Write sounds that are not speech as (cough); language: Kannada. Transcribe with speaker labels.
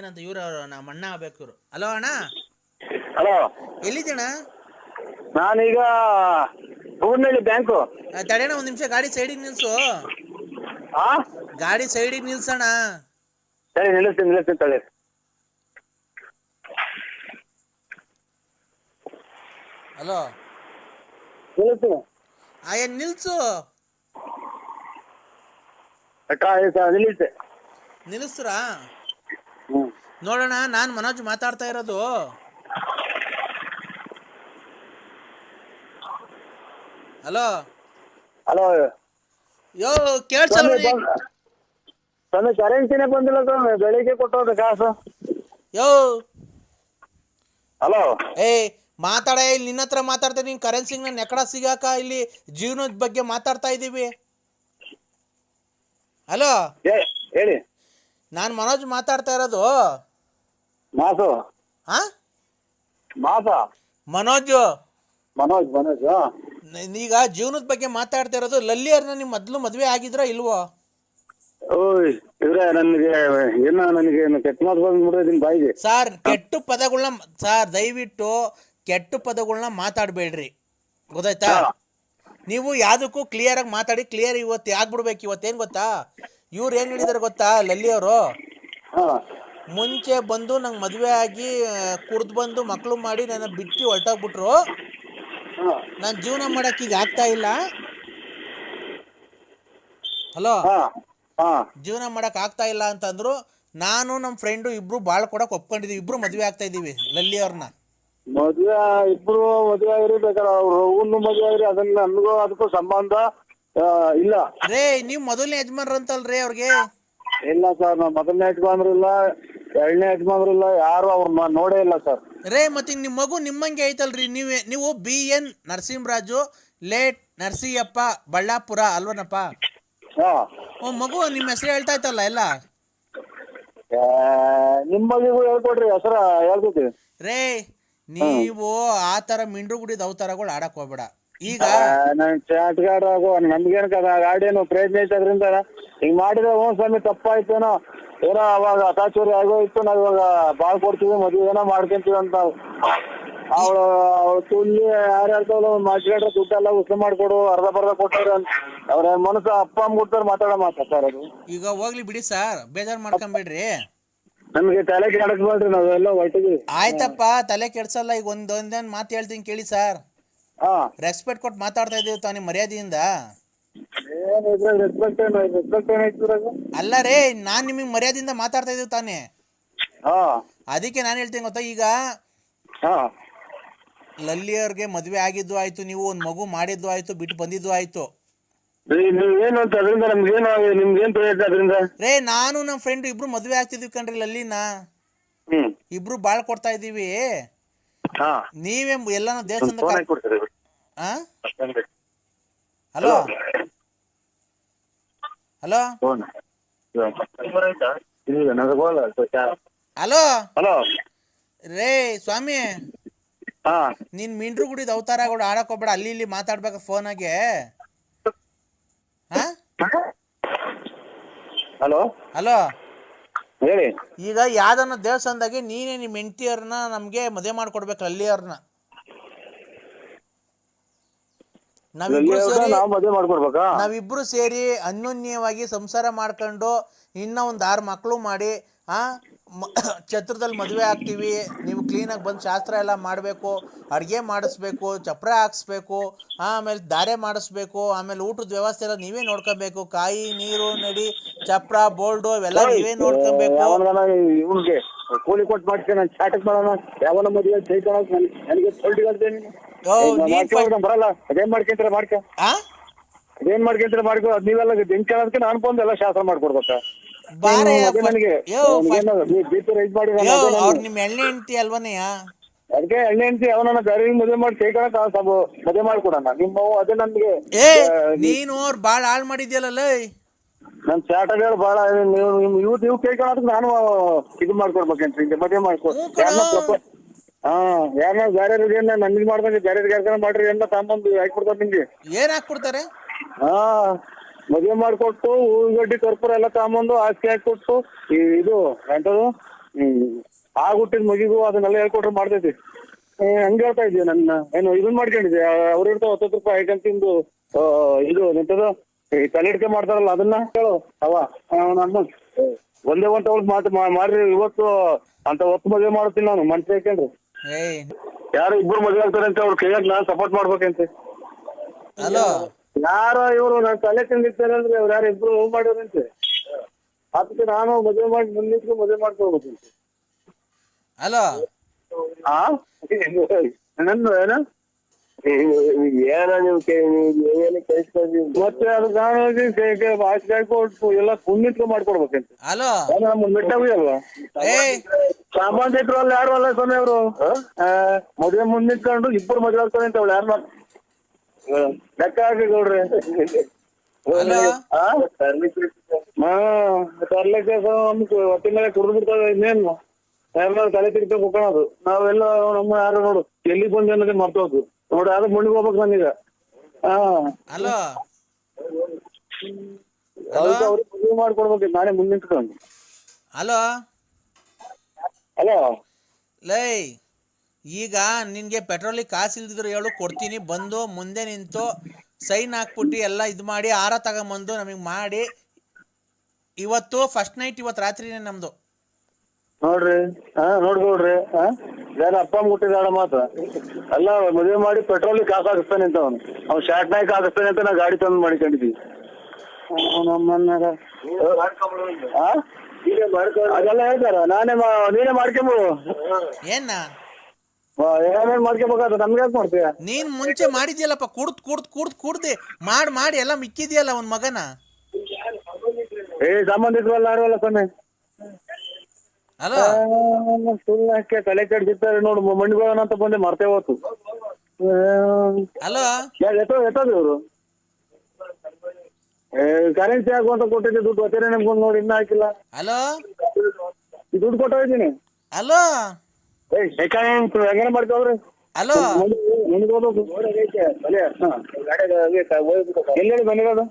Speaker 1: ಏನಂತ ಇವ್ರು ಅವ್ರು ನಮ್ಮ ಅಣ್ಣ ಆಗ್ಬೇಕು ಇವ್ರು. ಹಲೋ ಅಣ್ಣ?
Speaker 2: ಹಲೋ.
Speaker 1: ಎಲ್ಲಿದ್ದೀಣ
Speaker 2: ನಾನೀಗ ಹೂನಳ್ಳಿ ಬ್ಯಾಂಕು.
Speaker 1: ತಡೆಯಣ ಒಂದು ನಿಮಿಷ ಗಾಡಿ ಸೈಡಿಗೆ ನಿಲ್ಸು.
Speaker 2: ಹಾ
Speaker 1: ಗಾಡಿ ಸೈಡಿಗೆ ನಿಲ್ಸೋಣ
Speaker 2: ಸರಿ ನಿಲ್ಲಿಸ್ತೀನಿ ನಿಲ್ಲಿಸ್ತೀನಿ ತಳಿ
Speaker 1: ಹಲೋ.
Speaker 2: ನಿಲ್ಲಿಸ್ತೀನಿ.
Speaker 1: ಆಯ ನಿಲ್ಸು?
Speaker 2: ಅಕ್ಕ ನಿಲ್ಲಿಸ್ತೆ
Speaker 1: ನಿಲ್ಲಿಸ್ತೀರಾ? ನೋಡೋಣ ನಾನು ಮನೋಜ್ ಮಾತಾಡ್ತಾ ಇರೋದು. ಹಲೋ.
Speaker 2: ಹಲೋ.
Speaker 1: ಯೋ ಕೇಳ್ಸಲ್ಲ
Speaker 2: ಕರೆನ್ಸಿನೇ ಬಂದಿಲ್ಲ ಬೆಳಿಗ್ಗೆ ಕೊಟ್ಟೋದು ಕಾಸು.
Speaker 1: ಯೋ.
Speaker 2: ಹಲೋ.
Speaker 1: ಏ ಮಾತಾಡ ಇಲ್ಲಿ ನಿನ್ನ ಹತ್ರ ಮಾತಾಡ್ತಾ ನೀನು ಕರೆನ್ಸಿಗೆ ನೆಕಡ ಸಿಗಾಕ ಇಲ್ಲಿ ಜೀವನದ ಬಗ್ಗೆ ಮಾತಾಡ್ತಾ ಇದ್ದೀವಿ ಹಲೋ.
Speaker 2: ಹೇಳಿ.
Speaker 1: ನಾನು ಮನೋಜ್ ಮಾತಾಡ್ತಾ ಇರೋದು.
Speaker 2: ಮಾಸು
Speaker 1: ಹಾ
Speaker 2: ಮಾಸ
Speaker 1: ಮನೋಜ್.
Speaker 2: ಮನೋಜ್ ಮನೋಜ್
Speaker 1: ನ- ಈಗ ಜೀವನದ ಬಗ್ಗೆ ಮಾತಾಡ್ತಾ ಇರೋದು ಲಲಿಯರ್ನ ನಿಮ್ ಮೊದಲು ಮದುವೆ ಆಗಿದ್ರ ಇಲ್ವೋ?
Speaker 2: ಓಯ್ ಇವ್ರೆ ನನಗೆ ಏನೋ ನನಗೆ ಕೆಟ್ಟ ಮಾತು ಬಂದ್ಬಿಟ್ಟಿದ್ದೀನಿ ಬಾಯಿಗೆ?
Speaker 1: ಸರ್ ಕೆಟ್ಟ ಪದಗಳನ್ನ ಸರ್ ದಯವಿಟ್ಟು ಕೆಟ್ಟ ಪದಗಳನ್ನ ಮಾತಾಡಬೇಡ್ರಿ. ಗೊತ್ತಾಯ್ತಾ? ನೀವು ಯಾವುದಕ್ಕೂ ಕ್ಲಿಯರಾಗಿ ಮಾತಾಡಿ ಕ್ಲಿಯರ್ ಇವತ್ತು ಆಗ್ಬಿಡ್ಬೇಕು ಇವತ್ತೇನ್ ಗೊತ್ತಾ? ಇವ್ರು ಏನ್ ಹೇಳಿದಾರೆ ಗೊತ್ತಾ ಲಲ್ಲಿ
Speaker 2: ಅವರು?
Speaker 1: ಮುಂಚೆ ಬಂದು ನಂಗೆ ಮದುವೆ ಆಗಿ ಕುಡ್ದು ಬಂದು ಮಕ್ಕಳು ಮಾಡಿ ನನ್ನ ಬಿಟ್ಟು ಹೊರಟೋಗ್ಬಿಟ್ರು.
Speaker 2: ಹಾ.
Speaker 1: ನಾನು ಜೀವನ ಮಾಡಕ್ ಈಗ ಆಗ್ತಾ ಇಲ್ಲ. ಹಲೋ? ಜೀವನ ಮಾಡಕ್ ಆಗ್ತಾ ಇಲ್ಲ ಅಂತಂದ್ರು ನಾನು ನಮ್ಮ ಫ್ರೆಂಡು ಇಬ್ರು ಬಾಳ್ ಕೊಡಕ್ ಒಪ್ಕೊಂಡಿದೀವಿ. ಇಬ್ರು ಮದ್ವೆ ಆಗ್ತಾ ಇದೀವಿ ಲಲ್ಲಿ ಅವ್ರನ್ನ
Speaker 2: ಮದ್ವೆ ಇಬ್ರು ಮದ್ವೆ ಆಗಿರಿ ಬೇಕಾದ್ರೆ ಅವ್ರು ಮದುವೆ ಮದ್ವೆ ಆಗಿರಿ ಅದನ್ನ ನನ್ಗೂ ಅದಕ್ಕೂ ಸಂಬಂಧ. ಆ, ಇಲ್ಲ.
Speaker 1: ರೇ ನೀವ್ ಮೊದಲನೇ ಯಜಮಾನ್ರ ಅಂತಲ್ರಿ ಅವ್ರಿಗೆ?
Speaker 2: ಇಲ್ಲ ಸರ್ ನಾವ್ ಮೊದಲನೇ ಯಜಮಾನ್ರು ಇಲ್ಲ ಎರಡನೇ ಯಜಮಾನ್ರು ಇಲ್ಲ ಯಾರು ಅವ್ರನ್ನ ನೋಡೇ ಇಲ್ಲ ಸರ್.
Speaker 1: ರೇ ಮತ್ತೆ ನಿಮ್ಮ ಮಗು ನಿಮ್ಮಂಗೆ ಐತಲ್ರಿ ನೀವೇ ನೀವು B N Narasimharaju late Narasiyappa Ballapura ಅಲ್ವನಪ್ಪ?
Speaker 2: ಹಾ.
Speaker 1: ಓ ಮಗು ನಿಮ್ಮ ಹೆಸರು ಹೇಳ್ತಾ ಇತ್ತಲ್ಲ ಎಲ್ಲ?
Speaker 2: ಆ, ನಿಮ್ಮ ಮಗಿಗೂ ಹೇಳ್ಕೊಡ್ರಿ ಹೆಸರ
Speaker 1: ರೇ ನೀವು ಆ ಥರ ಮಿಂಡ್ರು ಗುಡಿದ ಅವತಾರಗಳು ಆಡಕ್ ಹೋಗ್ಬೇಡ. ಈಗ?
Speaker 2: ನನ್ ಚಾಟ್ಗಾರ ಆಗೋ ನಮ್ಗೇನ್ ಕದ ಗಾಡಿಯನ್ನು ಪ್ರಯತ್ನ ಐತೆ ಅದ್ರಿಂದ ಹಿಂಗ್ ಮಾಡಿದ್ರೆ ಹ್ಞೂ ಸ್ವಾಮಿ ತಪ್ಪಾಯ್ತೇನೋ ಏನೋ. ಅವಾಗ ಅತಾಚುರಿ ಆಗೋಯ್ತು ನಾವ್ ಇವಾಗ ಬಾಳ್ ಕೊಡ್ತೀವಿ ಮದುವೆ ಏನೋ ಮಾಡ್ಕೊಂತೀವಿ ಅಂತ ಅವಳು ಅವಳು ತುಲ್ಲಿ ಯಾರು ಹೇಳ್ತಾವಲ್ಲ ಮಾತಾಡ್ರೆ ದುಡ್ಡೆಲ್ಲ ಉಸ್ತು ಮಾಡ್ಕೊಡು ಅರ್ಧ ಬರ್ಧ ಕೊಟ್ಟಾರೆ ಅವ್ರ ಮನಸ್ಸು ಅಪ್ಪ ಅಮ್ಮ ಕೊಡ್ತಾರೆ ಮಾತಾಡ ಮಾತಾ ಸರ್ ಅದು
Speaker 1: ಈಗ ಹೋಗ್ಲಿ ಬಿಡಿ ಸರ್ ಬೇಜಾರ್ ಮಾಡ್ಕೊಂಬೇಡ್ರಿ.
Speaker 2: ನಮ್ಗೆ ತಲೆ ಕೆಡಕ್ಬೇಡ್ರಿ ನಾವೆಲ್ಲ ಹೊಟ್ಟಿದ್ವಿ
Speaker 1: ಆಯ್ತಪ್ಪ ತಲೆ ಕೆಡ್ಸಲ್ಲ ಈಗ ಒಂದೊಂದೇನ್ ಮಾತು ಹೇಳ್ತೀನಿ ಕೇಳಿ ಸರ್.
Speaker 2: ಹಾ.
Speaker 1: ರೆಸ್ಪೆಕ್ಟ್ ಕೊಟ್ಟು ಮಾತಾಡ್ತಾ ಇದೀವಿ ತಾನೇ ಮರ್ಯಾದೆಯಿಂದ.
Speaker 2: ಏನ್ ಇದ್ರಾಗ ರೆಸ್ಪೆಕ್ಟ್ ಏನು ರೆಸ್ಪೆಕ್ಟ್ ಏನೈತಿ ಇದ್ರಾಗ?
Speaker 1: ಅಲ್ಲ ರೇ ನಾನ್ ನಿಮಗ್ ಮರ್ಯಾದೆಯಿಂದ ಮಾತಾಡ್ತಾ ಇದೀವಿ ತಾನೇ.
Speaker 2: ಹಾ.
Speaker 1: ಅದಕ್ಕೆ ನಾನು ಹೇಳ್ತೀನಿ ಗೊತ್ತಾ ಈಗ
Speaker 2: ಹಾ.
Speaker 1: ಲಲ್ಲಿಯವ್ರಿಗೆ ಮದ್ವೆ ಆಗಿದ್ದು ಆಯ್ತು ನೀವು ಒಂದ್ ಮಗು ಮಾಡಿದ್ದು ಆಯ್ತು ಬಿಟ್ಟು ಬಂದಿದ್ದು ಆಯ್ತು.
Speaker 2: ರೀ ನೀವೇನು ಅಂತ ಅದರಿಂದ ನಮ್ಗೇನು ನಿಮ್ಗೇನ್ ಪ್ರಯೋಜನ ಅದರಿಂದ?
Speaker 1: ರೇ ನಾನು ನಮ್ಮ ಫ್ರೆಂಡ್ ಇಬ್ರು ಮದ್ವೆ ಆಗ್ತಿದ್ವಿ ಕಣ್ರಿ ಲಲ್ಲಿನ.
Speaker 2: ಹ್ಮ್.
Speaker 1: ಇಬ್ರು ಬಾಳ್ ಕೊಡ್ತಾ ಇದೀವಿ
Speaker 2: ಹಾ.
Speaker 1: ನೀವೇ ಎಲ್ಲಾನು ದೇವಸ್ಥಾನದ
Speaker 2: ಫೋನ್ ಹಾಕಿ ಕೊಡ್ತೀರಿ
Speaker 1: ಆ? ಹಲೋ. ಹಲೋ. ಹಲೋ.
Speaker 2: ಹಲೋ.
Speaker 1: ರೇ ಸ್ವಾಮಿ. ನೀನ್ ಮಿಂಡ್ರು ಗುಡಿದ ಅವತಾರಗಳು ಆಡಕ್ ಹೋಗ್ಬೇಡ. ಅಲ್ಲಿ ಇಲ್ಲಿ ಮಾತಾಡ್ಬೇಕ ಫೋನಾಗೆ
Speaker 2: ಹಲೋ.
Speaker 1: ಹಲೋ.
Speaker 2: ಹೇಳಿ.
Speaker 1: ಈಗ ಯಾವ್ದನ್ನ ದೇವಸ್ಥಾನದಾಗೆ ನೀನೇ ನಿಮ್ಮ ಹೆಂಡತಿಯವ್ರನ್ನ ನಮ್ಗೆ ಮದುವೆ ಮಾಡ್ಕೊಡ್ಬೇಕು ಅಲ್ಲಿಯವ್ರನ್ನ. ನಾವಿಬ್ರು ಸೇರಿ
Speaker 2: ನಾವು ಮದುವೆ ಮಾಡ್ಕೊಡ್ಬೇಕಾ?
Speaker 1: ನಾವಿಬ್ರು ಸೇರಿ ಅನ್ಯೋನ್ಯವಾಗಿ ಸಂಸಾರ ಮಾಡ್ಕೊಂಡು ಇನ್ನ ಒಂದು ಆರು ಮಕ್ಕಳು ಮಾಡಿ ಆ ಮ- (coughs) ಛತ್ರದಲ್ಲಿ ಮದುವೆ ಆಗ್ತೀವಿ. ನೀವು ಕ್ಲೀನಾಗಿ ಬಂದು ಶಾಸ್ತ್ರ ಎಲ್ಲ ಮಾಡಬೇಕು ಅಡುಗೆ ಮಾಡಿಸ್ಬೇಕು ಚಪ್ರ ಹಾಕ್ಸ್ಬೇಕು ಆಮೇಲೆ ದಾರೆ ಮಾಡಿಸ್ಬೇಕು ಆಮೇಲೆ ಊಟದ ವ್ಯವಸ್ಥೆ ಎಲ್ಲ ನೀವೇ ನೋಡ್ಕೊಬೇಕು. ಕಾಯಿ ನೀರು ನಡಿ ಚಪ್ರ ಬೋಲ್ಡು ಇವೆಲ್ಲ ನೀವೇ ನೋಡ್ಕೊಬೇಕು.
Speaker 2: ಕೂಲಿ ಕೊಟ್ಟು ಮಾಡ್ತೀನಿ ನಾನು ಚಾಟಕ್ ಮಾಡೋಣ ಯಾವನ ಮದುವೆ ಚೈತನಕ್ ನನಗೆ
Speaker 1: ನೀನ್. ಫ-
Speaker 2: ಬರಲ್ಲ ಅದೇನ್ ಮಾಡ್ಕೊಂತೀರ ಮಾಡ್ಕ. ಅದೇನ್ ಮಾಡ್ಕೊಂತೀರ ಮಾಡ್ಕೊ ಅದ್ ನೀವೆಲ್ಲ ಬೆಂಕಿ ಹೇಳೋದಕ್ಕೆ ನಾನು ಬಂದು ಎಲ್ಲ ಶಾಸ್ತ್ರ ಮಾಡ್ಕೊಡ್ಬೇಕ?
Speaker 1: ಅವ್ರು ನಿಮ್ಮ ಎಣ್ಣೆ ಹೆಂಡ್ತಿ ಅಲ್ವನೆಯಾ
Speaker 2: ಅದಕ್ಕೆ ಎಣ್ಣೆ ಹೆಂಡತಿ ಅವನನ್ನ ಬೇರೆ ಮದುವೆ ಮಾಡಿ ಕೈಕೊಳಕ್ ಮದುವೆ ಮಾಡ್ಕೊಡೋಣ. ನಿಮ್ಮ ಅದೇ ನನ್ಗೆ
Speaker 1: ನೀನು ಅವ್ರು ಹಾಳ್ ಹಾಳು ಮಾಡಿದ್ಯಲ್ಲ
Speaker 2: ನನ್ ಚಾಟಗಳು ಬಹಳ ನೀವು ನೀವು ಇವ್ ನೀವು ಕೇಳ್ಕೊಳಕ್ ನಾನು ಇದು ಮಾಡ್ಕೊಡ್ಬೇಕೇನ್ರಿ ಹಿಂಗೆ ಮದುವೆ ಮಾಡ್ಕೊ. ಯಾರನ್ನ ಹಾ ಯಾರನ್ನ ಬೇರೆ ಏನ ನನ್ಗೆ ಮಾಡ್ದಂಗೆ ಬೇರೆ ಯಾರ್ಗಾರ ಮಾಡ್ರಿ ಎಲ್ಲ ತಗೊಂಬಂದು ಹಾಕ್ಬಿಡ್ತಾರೆ ನಿಮ್ಗೆ.
Speaker 1: ಏನ್ ಹಾಕ್ಬಿಡ್ತಾರೆ?
Speaker 2: ಹಾ ಮದುವೆ ಮಾಡ್ಕೊಟ್ಟು ಹೂಗಡ್ಡಿ ಕರ್ಪೂರ ಎಲ್ಲ ತಗೊಂಬಂದು ಹಾಕಿ ಹಾಕ್ಕೊಟ್ಟು ಈ ಇದು ಎಂಟದು ಹ್ಮ್ ಆಗ ಹುಟ್ಟಿದ ಮಗಿಗೂ ಅದನ್ನೆಲ್ಲ ಹೇಳ್ಕೊಟ್ರೆ ಮಾಡ್ತೈತಿ. ಏ, ಹಂಗ್ ಹೇಳ್ತಾ ಇದೀಯ ನನ್ನ. ಏನು ಇದನ್ ಮಾಡ್ಕೊಂಡಿದ್ದೆ ಅವ್ರ ಇರ್ತಾವ ಹತ್ತತ್ತು ರೂಪಾಯಿ ಐಟಮ್ ತಿಂದು ಆ, ಇದು ಎಂತದು? ಈ ತಲೆ ಹಿಡ್ಕೆ ಮಾಡ್ತಾರಲ್ಲ ಅದನ್ನ ಹೇಳು ಅವ ಒಂದೇ ಒಂದ್ ತಗೊಳ್ ಮಾತು ಮಾಡ್ರಿ ಇವತ್ತು ಅಂತ ಹೊತ್ತು ಮದುವೆ ಮಾಡ್ತೀನಿ ನಾನು ಮನ್ಸಿ ಹಾಕೊಂಡ್ರಿ ಯಾರು ಇಬ್ರು ಮದುವೆ ಆಗ್ತಾರೆ ಅಂತ ಅವ್ರು ಕೈಯಾಗ ನಾನ್ ಸಪೋರ್ಟ್ ಮಾಡ್ಬೇಕಂತೆ.
Speaker 1: ಹಲೋ
Speaker 2: ಯಾರು ಇವರು ನನ್ ತಲೆ ತಿಂದಿರ್ತಾರೆ ಅಂದ್ರೆ ಅವ್ರು ಯಾರು ಇಬ್ರು ಹೋಗ್ ಮಾಡಿದ್ರಂತೆ? ಅದಕ್ಕೆ ನಾನು ಮದುವೆ ಮಾಡಿ ಮುಂದಿಟ್ಟು ಮದುವೆ ಮಾಡ್ಕೊಳ್ಬೇಕಂತೆ.
Speaker 1: ಹಲೋ
Speaker 2: ಆ? ನನ್ನ ಏನ?
Speaker 3: ಏನ ನೀವು ಏನು ಕಳಿಸ್ಕೊಂಡ್ರಿ
Speaker 2: ಮತ್ತೆ ಅದು ಎಲ್ಲ ಪುಣ್ಯತ್ವ ಮಾಡ್ಕೊಡ್ಬೇಕಂತೆ.
Speaker 1: ಹಲೋ?
Speaker 2: ನಮ್ಮ ಮೆಟ್ಟಾಗಿ ಅಲ್ವಾ?
Speaker 1: ಏಯ್
Speaker 2: ಸಾಮಾನ್ಯರು ಅಲ್ಲ ಯಾರು ಅಲ್ಲ ಸ್ವಾಮಿ ಅವರು? ಮದುವೆ ಮುಂದಿಟ್ಕೊಂಡು ಇಬ್ಬರು ಮದುವೆ ಆಗ್ತಾರೆ ಅಂತ ಅವಳು ಯಾರು ಲೆಕ್ಕ ಹಾಕಿ ನೋಡ್ರಿ
Speaker 1: ಹಲೋ?
Speaker 2: ಆ ಹಾ ತರ್ಲಿಕ್ಕೆ ಹೊಟ್ಟೆ ಮೇಲೆ ಕುಡಿದು ಬಿಡ್ತಾವೆ ಇನ್ನೇನು? ತಲೆ ತಿರ್ಕೊಂಡು ಕುಕ್ಕೊಳ್ಳೋದು ನಾವೆಲ್ಲ ನಮ್ಮ ಯಾರು ನೋಡು ಎಲ್ಲಿ ಬಂದು ಅನ್ನೋದೇ ಮರ್ತೋದು ನೋಡಿ ಅದು ಮುಣಿಗೆ ಹೋಗ್ಬೇಕು ನನಗ. ಹಾ.
Speaker 1: ಹಲೋ
Speaker 2: ಅದಕ್ಕೆ ಅವ್ರಿಗೆ ಮದುವೆ ಮಾಡ್ಕೊಡ್ಬೇಕು ನಾನೇ ಮುಂದೆ ನಿಂತ್ಕೊಂಡು.
Speaker 1: Hello
Speaker 2: hello.
Speaker 1: ಲೈ ಈಗ ನಿನಗೆ ಪೆಟ್ರೋಲಿಗೆ ಕಾಸು ಇಲ್ದಿದ್ರು ಹೇಳು ಕೊಡ್ತೀನಿ ಬಂದು ಮುಂದೆ ನಿಂತು ಸೈನ್ ಹಾಕ್ಬಿಟ್ಟು ಎಲ್ಲ ಇದು ಮಾಡಿ ಆರ ತಗೊಂಬಂದು ನಮಗೆ ಮಾಡಿ. ಇವತ್ತು ಫಸ್ಟ್ ನೈಟ್ ಇವತ್ತು ರಾತ್ರಿನೇ ನಮ್ಮದು
Speaker 2: ನೋಡ್ರಿ ಹಾ ನೋಡ್ಕೊಳ್ರಿ ಹಾ? ಯಾರ ಅಪ್ಪ ಅಮ್ಮ ಮಾತ್ರ. ಅಲ್ಲ ಮದುವೆ ಮಾಡಿ ಪೆಟ್ರೋಲ್ ಕಾಸು ಹಾಕಿಸ್ತಾನೆ ಅಂತ ಅವನು. ಅವ್ನು ಶಾರ್ಟ್ ನಾಯ್ಕ್ ಹಾಕಿಸ್ತಾನೆ ಅಂತ ನಾ ಗಾಡಿ ತಂದು ಮಾಡ್ಕೊಂಡಿದ್ವಿ ನಮ್ಮನ್ನಾರ ಅದೆಲ್ಲ ಹೇಳ್ತಾರ ನಾನೇ ಮಾ- ನೀನೇ ಮಾಡ್ಕೊಂಬು
Speaker 1: ಏನ?
Speaker 2: ಏನೇನ್ ಮಾಡ್ಕೊಬೇಕಾದ್ರೆ ನಮ್ಗೆ ಯಾಕೆ ಮಾಡ್ತೀಯ?
Speaker 1: ನೀನ್ ಮುಂಚೆ ಮಾಡಿದ್ಯಲ್ಲಪ್ಪ ಕುಡ್ದು ಕುಡ್ದ್ ಕುಡ್ದು ಕುಡ್ದು. ಮಾಡಿ ಮಾಡಿ ಎಲ್ಲ ಮಿಕ್ಕಿದ್ಯಲ್ಲ ಒಂದು ಮಗನ?
Speaker 2: ಏ ಸಂಬಂಧಿಕರಲ್ಲ ಆಡವಲ್ಲ ಸ್ವಾಮಿ?
Speaker 1: ಹಲೋ
Speaker 2: ಸುಳ್ಳಕ್ಕೆ ತಲೆ ಕೆಡ್ಸಿರ್ತಾರೆ ನೋಡು ಮಂಡಿಗೋಣ ಅಂತ ಬಂದೆ ಮರ್ತೇ ಹೋತು
Speaker 1: ಹಲೋ
Speaker 2: ಎತ್ತೋ ಎತ್ತೋದು ಇವರು? ಕರೆನ್ಸಿ ಹಾಕು ಅಂತ ಕೊಟ್ಟಿದ್ದೆ ದುಡ್ಡು ಒತ್ತೇನೆ ನಿಮ್ಗೊಂದು ನೋಡಿ ಇನ್ನ ಹಾಕಿಲ್ಲ.
Speaker 1: ಹಲೋ
Speaker 2: ಈ ದುಡ್ಡು ಕೊಟ್ಟೋಗಿದ್ದೀನಿ
Speaker 1: ಹಲೋ
Speaker 2: ಏಯ್ ಹೆಂಗನೆ ಮಾಡ್ಕೋವ್ರಿ
Speaker 1: ಹಲೋ
Speaker 2: ಮುಂದೆ ಹೋಗ್ಬೇಕು ಎಲ್ಲಿ ಬಂದಿರೋದು